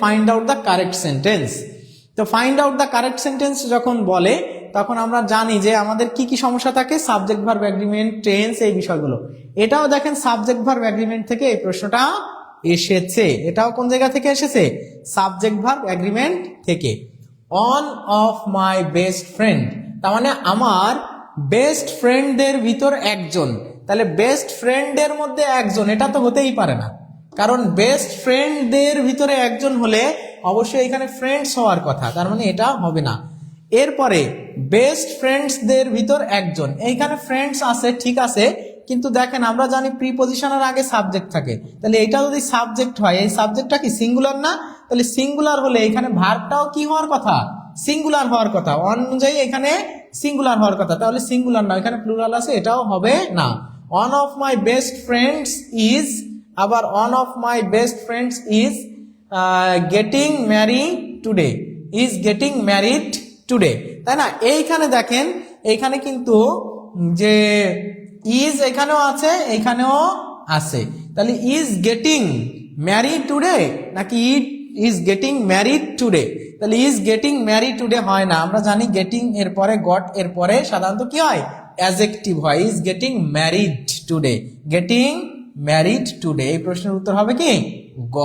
Find out the correct sentence তো find out the correct sentence যখন বলে, তখন আমরা জানি যে আমাদের কি কি সমস্যা থাকে সাবজেক্ট ভার্ব অ্যাগ্রিমেন্ট টেন্স এই বিষয়গুলো। এটাও দেখেন সাবজেক্ট ভার্ব অ্যাগ্রিমেন্ট থেকে এই প্রশ্নটা এসেছে। এটাও কোন জায়গা থেকে এসেছে? সাবজেক্ট ভার্ব অ্যাগ্রিমেন্ট থেকে। One of my best friend তার মানে আমার বেস্ট ফ্রেন্ডদের ভিতর একজন। তাহলে বেস্ট ফ্রেন্ডের মধ্যে একজন, এটা তো হতেই পারে না। কারণ বেস্ট ফ্রেন্ডদের ভিতরে একজন হলে অবশ্যই এখানে ফ্রেন্ডস হওয়ার কথা, তার মানে এটা হবে না। এরপরে বেস্ট ফ্রেন্ডসদের ভিতর একজন, এইখানে ফ্রেন্ডস আছে, ঠিক আছে, কিন্তু দেখেন আমরা জানি প্রিপোজিশনের আগে সাবজেক্ট থাকে। তাহলে এটা যদি সাবজেক্ট হয়, এই সাবজেক্টটা কি সিঙ্গুলার না? তাহলে সিঙ্গুলার হলে এখানে ভার্বটাও কি হওয়ার কথা? সিঙ্গুলার হওয়ার কথা, অনুযায়ী এখানে সিঙ্গুলার হওয়ার কথা। তাহলে সিঙ্গুলার না, এখানে প্লুরাল আছে, এটাও হবে না। One of my best friends is আবার one of my best friends is getting marry today is getting married today তাই না? এইখানে দেখেন, এইখানে কিন্তু যে ইজ এখানেও আছে এখানেও আছে। তাহলে ইজ গেটিং ম্যারি টুডে নাকি it is getting married today তাহলে ইজ গেটিং ম্যারিড টুডে হয় না। আমরা জানি গেটিং এর পরে গট এর পরে সাধারণত কি হয়? অ্যাজেক্টিভ হয়। Is getting married today getting married today এই প্রশ্নের উত্তর হবে কি? গ।